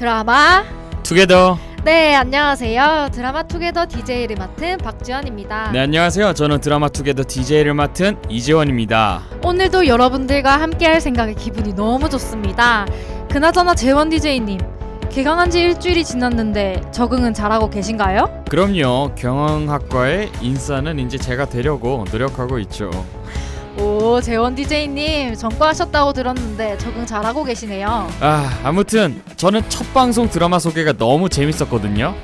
드라마 투게더. 네 안녕하세요 드라마 투게더 DJ를 맡은 박지연입니다 네 안녕하세요. 저는 드라마 투게더 DJ를 맡은 이재원입니다. 오늘도 여러분들과 함께할 생각에 기분이 너무 좋습니다 그나저나 재원 DJ님 개강한 지 일주일이 지났는데 적응은 잘하고 계신가요? 그럼요. 경영학과의 인싸는 이제 제가 되려고 노력하고 있죠. 오 재원 DJ님 전과하셨다고 들었는데 적응 잘하고 계시네요 아 아무튼 저는 첫 방송 드라마 소개가 너무 재밌었거든요.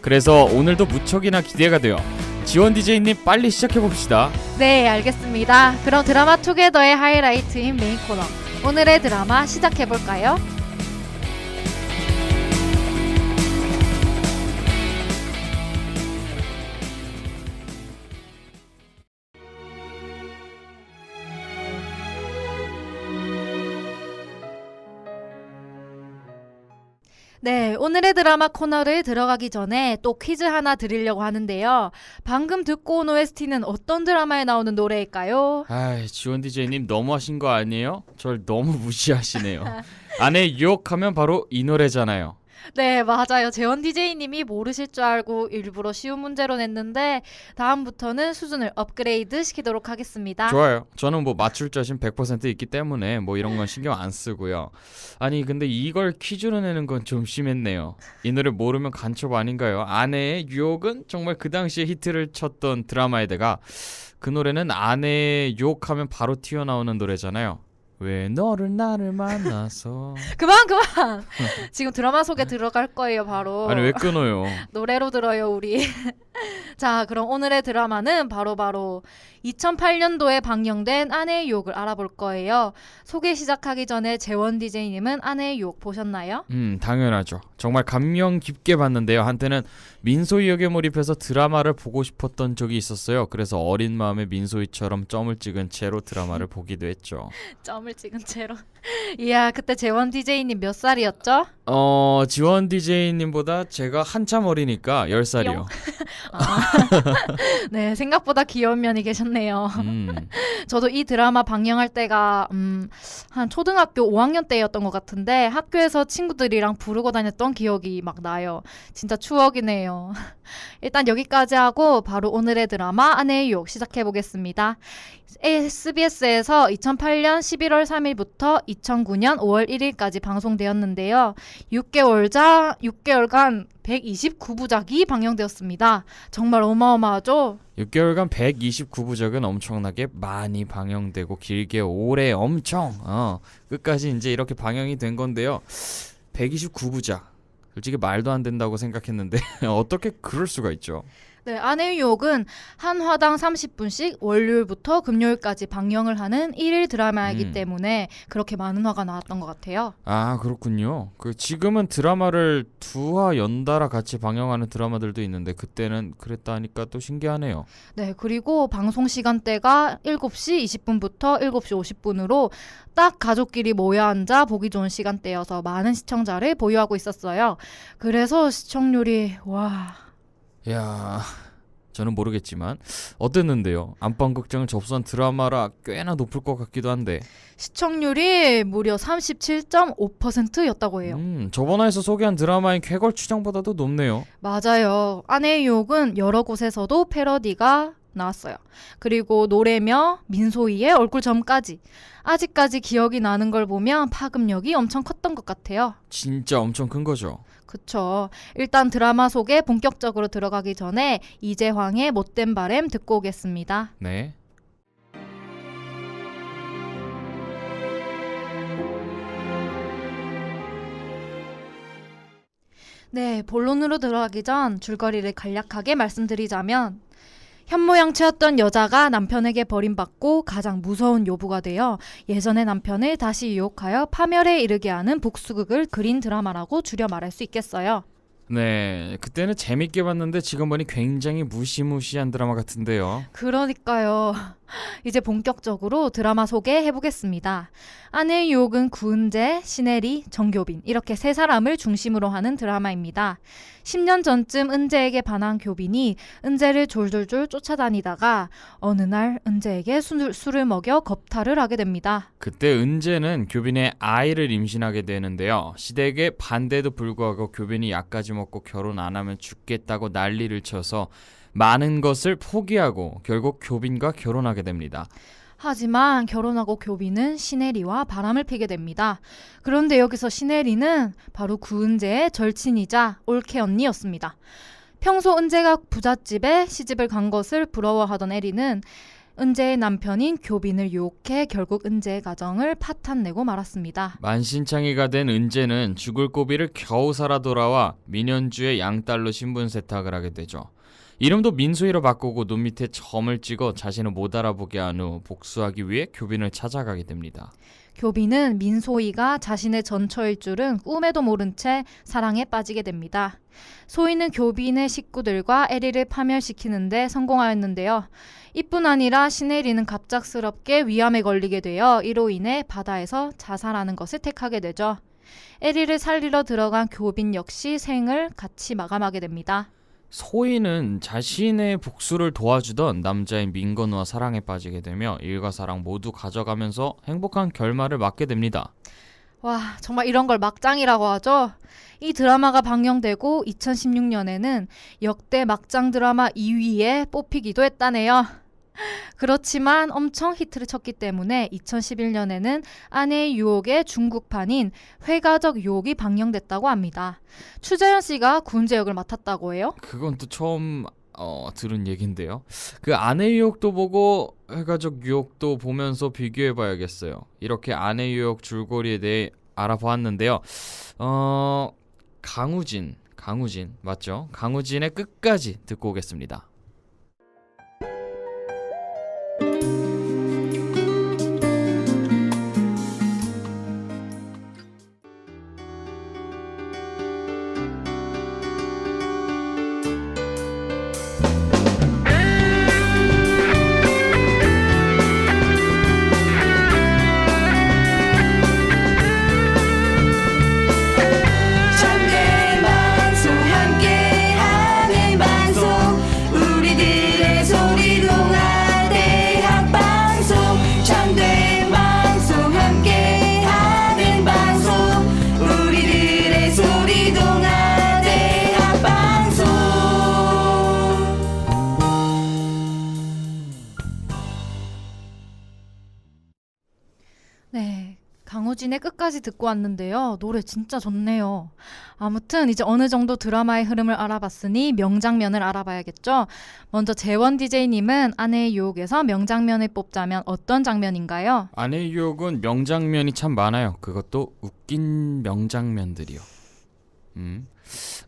그래서 오늘도 무척이나 기대가 돼요. 지원 DJ님 빨리 시작해 봅시다. 네 알겠습니다 그럼 드라마 투게더의 하이라이트인 메인 코너 오늘의 드라마 시작해 볼까요? 네, 오늘의 드라마 코너를 들어가기 전에 또 퀴즈 하나 드리려고 하는데요. 방금 듣고 온 OST는 어떤 드라마에 나오는 노래일까요? 아 지원 DJ님 너무하신 거 아니에요? 절 너무 무시하시네요. 아내 유혹하면 바로 이 노래잖아요. 네, 맞아요. 재원 DJ님이 모르실 줄 알고 일부러 쉬운 문제로 냈는데 다음부터는 수준을 업그레이드 시키도록 하겠습니다. 좋아요. 저는 뭐 맞출 자신 100% 있기 때문에 뭐 이런 건 신경 안 쓰고요. 아니 근데 이걸 퀴즈로 내는 건 좀 심했네요. 이 노래 모르면 간첩 아닌가요? 아내의 유혹은 정말 그 당시에 히트를 쳤던 드라마에다가 그 노래는 아내의 유혹하면 바로 튀어나오는 노래잖아요. 왜 너를 나를 만나서 그만 그만. 지금 드라마 속에 들어갈 거예요, 바로. 아니 왜 끊어요? 노래로 들어요, 우리. 자, 그럼 오늘의 드라마는 바로 바로 2008년도에 방영된 아내의 유혹을 알아볼 거예요. 소개 시작하기 전에 재원 DJ님은 아내의 유혹 보셨나요? 음 당연하죠. 정말 감명 깊게 봤는데요. 한때는 민소희 역에 몰입해서 드라마를 보고 싶었던 적이 있었어요. 그래서 어린 마음에 민소희처럼 점을 찍은 채로 드라마를 보기도 했죠. 점을 찍은 채로. 이야, 그때 재원 DJ님 몇 살이었죠? 어 지원 DJ님보다 제가 한참 어리니까 10살이요. 네, 생각보다 귀여운 면이 계셨네요. 음, 저도 이 드라마 방영할 때가 음, 한 초등학교 5학년 때였던 것 같은데 학교에서 친구들이랑 부르고 다녔던 기억이 막 나요. 진짜 추억이네요. 일단 여기까지 하고 바로 오늘의 드라마 아내의 유혹 시작해 보겠습니다. SBS에서 2008년 11월 3일부터 2009년 5월 1일까지 방송되었는데요. 6개월자 6개월간 129부작이 방영되었습니다. 정말 어마어마하죠? 6개월간 129부작은 엄청나게 많이 방영되고 길게 오래 엄청 어, 끝까지 이제 이렇게 방영이 된 건데요. 129부작. 솔직히 말도 안 된다고 생각했는데 어떻게 그럴 수가 있죠? 네, 아내의 유혹은 한 화당 30분씩 월요일부터 금요일까지 방영을 하는 1일 드라마이기 음. 때문에 그렇게 많은 화가 나왔던 것 같아요. 아 그렇군요. 그 지금은 드라마를 두 화 연달아 같이 방영하는 드라마들도 있는데 그때는 그랬다니까 또 신기하네요. 네, 그리고 방송 시간대가 7시 20분부터 7시 50분으로 딱 가족끼리 모여 앉아 보기 좋은 시간대여서 많은 시청자를 보유하고 있었어요. 그래서 시청률이 와 야, 저는 모르겠지만 어땠는데요? 안방극장을 접수한 드라마라 꽤나 높을 것 같기도 한데. 시청률이 무려 37.5%였다고 해요. 음, 저번 화에서 소개한 드라마인 쾌걸 추정보다도 높네요. 맞아요. 아내의 유혹은 여러 곳에서도 패러디가 나왔어요. 그리고 노래며 민소희의 얼굴점까지 아직까지 기억이 나는 걸 보면 파급력이 엄청 컸던 것 같아요. 진짜 엄청 큰 거죠. 그쵸. 일단 드라마 속에 본격적으로 들어가기 전에 이재황의 못된 바램 듣고 오겠습니다. 네. 네, 본론으로 들어가기 전 줄거리를 간략하게 말씀드리자면 현모양처였던 여자가 남편에게 버림받고 가장 무서운 요부가 되어 예전의 남편을 다시 유혹하여 파멸에 이르게 하는 복수극을 그린 드라마라고 줄여 말할 수 있겠어요. 네, 그때는 재밌게 봤는데 지금 보니 굉장히 무시무시한 드라마 같은데요. 그러니까요. 이제 본격적으로 드라마 소개해 보겠습니다. 아내의 유혹은 구은재, 신혜리, 정교빈 이렇게 세 사람을 중심으로 하는 드라마입니다. 10년 전쯤 은재에게 반한 교빈이 은재를 졸졸졸 쫓아다니다가 어느 날 은재에게 술, 술을 먹여 겁탈을 하게 됩니다. 그때 은재는 교빈의 아이를 임신하게 되는데요. 시댁의 반대도 불구하고 교빈이 약까지 먹고 결혼 안 하면 죽겠다고 난리를 쳐서 많은 것을 포기하고 결국 교빈과 결혼하게 됩니다. 하지만 결혼하고 교빈은 신혜리와 바람을 피게 됩니다. 그런데 여기서 신혜리는 바로 구은재의 절친이자 올케 언니였습니다. 평소 은재가 부잣집에 시집을 간 것을 부러워하던 에리는 은재의 남편인 교빈을 유혹해 결국 은재의 가정을 파탄내고 말았습니다. 만신창이가 된 은재는 죽을 고비를 겨우 살아 돌아와 민현주의 양딸로 신분 세탁을 하게 되죠. 이름도 민소희로 바꾸고 눈 밑에 점을 찍어 자신을 못 알아보게 한 후 복수하기 위해 교빈을 찾아가게 됩니다. 교빈은 민소희가 자신의 전처일 줄은 꿈에도 모른 채 사랑에 빠지게 됩니다. 소희는 교빈의 식구들과 에리를 파멸시키는데 성공하였는데요. 이뿐 아니라 신혜리는 갑작스럽게 위암에 걸리게 되어 이로 인해 바다에서 자살하는 것을 택하게 되죠. 에리를 살리러 들어간 교빈 역시 생을 같이 마감하게 됩니다. 소희는 자신의 복수를 도와주던 남자인 민건우와 사랑에 빠지게 되며 일과 사랑 모두 가져가면서 행복한 결말을 맞게 됩니다. 와, 정말 이런 걸 막장이라고 하죠. 이 드라마가 방영되고 2016년에는 역대 막장 드라마 2위에 뽑히기도 했다네요. 그렇지만 엄청 히트를 쳤기 때문에 2011년에는 아내의 유혹의 중국판인 회가적 유혹이 방영됐다고 합니다. 추재현 씨가 구은재 역을 맡았다고 해요. 그건 또 처음 어, 들은 얘긴데요. 그 아내 유혹도 보고 해가족 유혹도 보면서 비교해봐야겠어요. 이렇게 아내 유혹 줄거리에 대해 알아보았는데요. 어, 강우진, 강우진 맞죠? 강우진의 끝까지 듣고 오겠습니다. 강우진의 끝까지 듣고 왔는데요. 노래 진짜 좋네요. 아무튼 이제 어느 정도 드라마의 흐름을 알아봤으니 명장면을 알아봐야겠죠. 먼저 재원 DJ님은 아내의 유혹에서 명장면을 뽑자면 어떤 장면인가요? 아내 유혹은 명장면이 참 많아요. 그것도 웃긴 명장면들이요. 음,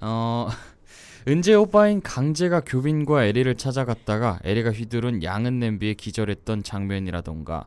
어, 은재 오빠인 강재가 교빈과 에리를 찾아갔다가 에리가 휘두른 양은 냄비에 기절했던 장면이라던가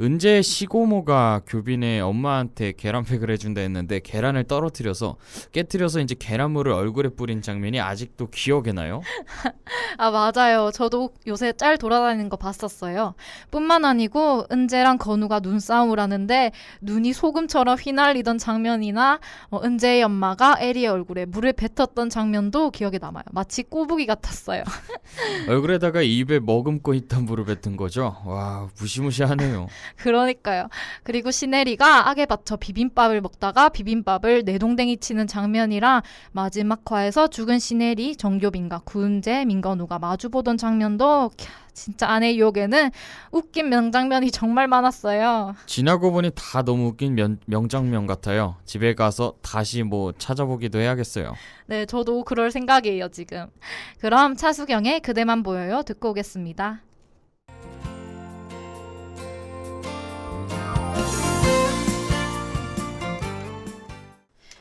은재의 시고모가 교빈의 엄마한테 계란팩을 해준다 했는데 계란을 떨어뜨려서 깨뜨려서 이제 계란물을 얼굴에 뿌린 장면이 아직도 기억에 나요. 아, 맞아요. 저도 요새 짤 돌아다니는 거 봤었어요. 뿐만 아니고 은재랑 건우가 눈싸움을 하는데 눈이 소금처럼 휘날리던 장면이나 어, 은재의 엄마가 에리의 얼굴에 물을 뱉었던 장면도 기억에 남아요. 마치 꼬부기 같았어요. 얼굴에다가 입에 머금고 있던 물을 뱉은 거죠. 와 무시무시하네요. 그러니까요. 그리고 시네리가 악에 받쳐 비빔밥을 먹다가 비빔밥을 내동댕이 치는 장면이랑 마지막 화에서 죽은 시네리, 정교빈과 구은재, 민건우가 마주보던 장면도 캬, 진짜 아내 유혹에는 웃긴 명장면이 정말 많았어요. 지나고 보니 다 너무 웃긴 면- 명장면 같아요. 집에 가서 다시 뭐 찾아보기도 해야겠어요. 네, 저도 그럴 생각이에요, 지금. 그럼 차수경의 그대만 보여요 듣고 오겠습니다.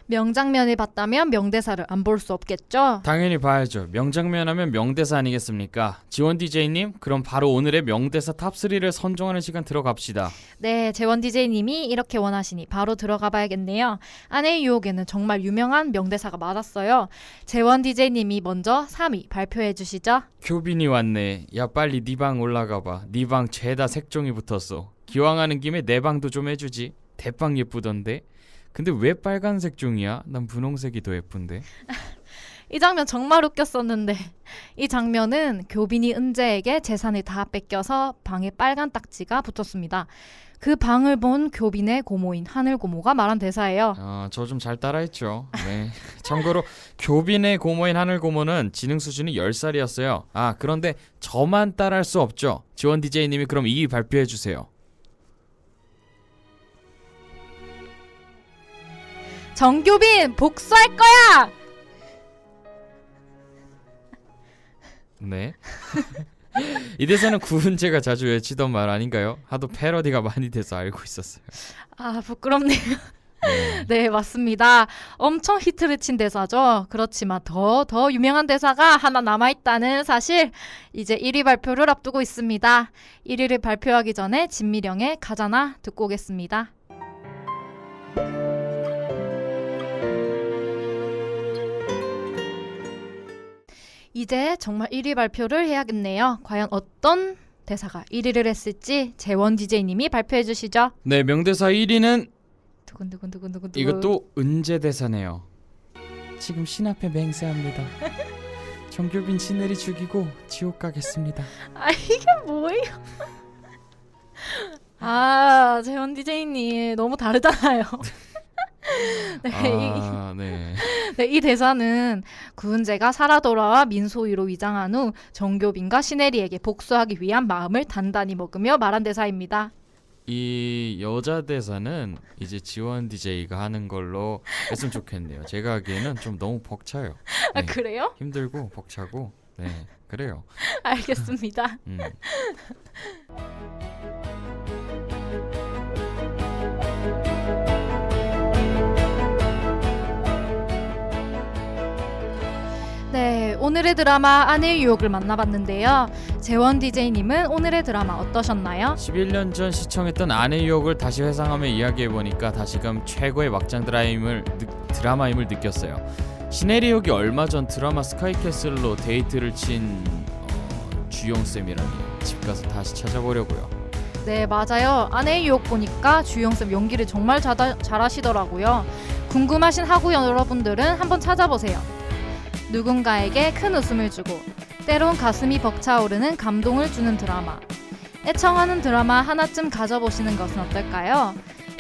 명장면을 봤다면 명대사를 안 볼 수 없겠죠? 당연히 봐야죠. 명장면 하면 명대사 아니겠습니까? 지원 DJ님, 그럼 바로 오늘의 명대사 탑3를 선정하는 시간 들어갑시다. 네, 재원 DJ님이 이렇게 원하시니 바로 들어가 봐야겠네요. 아내의 유혹에는 정말 유명한 명대사가 많았어요. 재원 DJ님이 먼저 3위 발표해 주시죠. 교빈이 왔네. 야 빨리 네 방 올라가 봐. 네 방 죄다 색종이 붙었어. 기왕 하는 김에 내 방도 좀 해주지. 대빵 예쁘던데. 근데 왜 빨간색 종이야? 난 분홍색이 더 예쁜데. 이 장면 정말 웃겼었는데 이 장면은 교빈이 은재에게 재산을 다 뺏겨서 방에 빨간 딱지가 붙었습니다. 그 방을 본 교빈의 고모인 하늘 고모가 말한 대사예요. 아, 저 좀 잘 따라했죠. 네. 참고로 교빈의 고모인 하늘 고모는 지능 수준이 10살이었어요. 아, 그런데 저만 따라할 수 없죠. 지원 DJ님이 그럼 2위 발표해 주세요. 정교빈 복수할 거야. 네. 이 대사는 구은재가 자주 외치던 말 아닌가요? 하도 패러디가 많이 돼서 알고 있었어요. 아 부끄럽네요. 네. 네 맞습니다. 엄청 히트를 친 대사죠. 그렇지만 더 더 유명한 대사가 하나 남아 있다는 사실 이제 1위 발표를 앞두고 있습니다. 1위를 발표하기 전에 진미령의 가잖아 듣고 오겠습니다. 이제 정말 1위 발표를 해야겠네요. 과연 어떤 대사가 1위를 했을지 재원 DJ님이 발표해 주시죠. 네, 명대사 1위는 두근두근두근두근. 이것도 은재 대사네요. 지금 신 앞에 맹세합니다. 정규빈 시내리 죽이고 지옥 가겠습니다. 아 이게 뭐예요? 아 재원 DJ님 너무 다르잖아요. 네, 아, 네. 이, 네, 이 대사는 구은재가 살아 돌아와 민소희로 위장한 후 정교빈과 신혜리에게 복수하기 위한 마음을 단단히 먹으며 말한 대사입니다. 이 여자 대사는 이제 지원 DJ가 하는 걸로 했으면 좋겠네요. 제가 하기에는 좀 너무 벅차요. 아 네. 그래요? 힘들고 벅차고 네 그래요. 알겠습니다. 음. 오늘의 드라마 아내의 유혹을 만나봤는데요. 재원 DJ님은 오늘의 드라마 어떠셨나요? 11년 전 시청했던 아내 유혹을 다시 회상하며 이야기해 보니까 다시금 최고의 막장 드라임을 느, 드라마임을 느꼈어요. 시네리 역이 얼마 전 드라마 스카이캐슬로 데이트를 친 어, 주영 쌤이라니 집 가서 다시 찾아보려고요. 네, 맞아요. 아내의 유혹 보니까 주영쌤 연기를 정말 잘하, 잘하시더라고요. 궁금하신 하구 여러분들은 한번 찾아보세요. 누군가에게 큰 웃음을 주고 때론 가슴이 벅차오르는 감동을 주는 드라마. 애청하는 드라마 하나쯤 가져보시는 것은 어떨까요?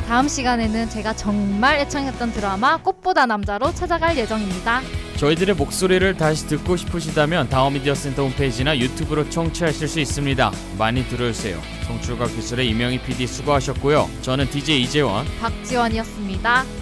다음 시간에는 제가 정말 애청했던 드라마 꽃보다 남자로 찾아갈 예정입니다. 저희들의 목소리를 다시 듣고 싶으시다면 다음 미디어 센터 홈페이지나 유튜브로 청취하실 수 있습니다. 많이 들어주세요. 송출과 기술의 이명희 PD 수고하셨고요. 저는 DJ 이재원. 박지원이었습니다.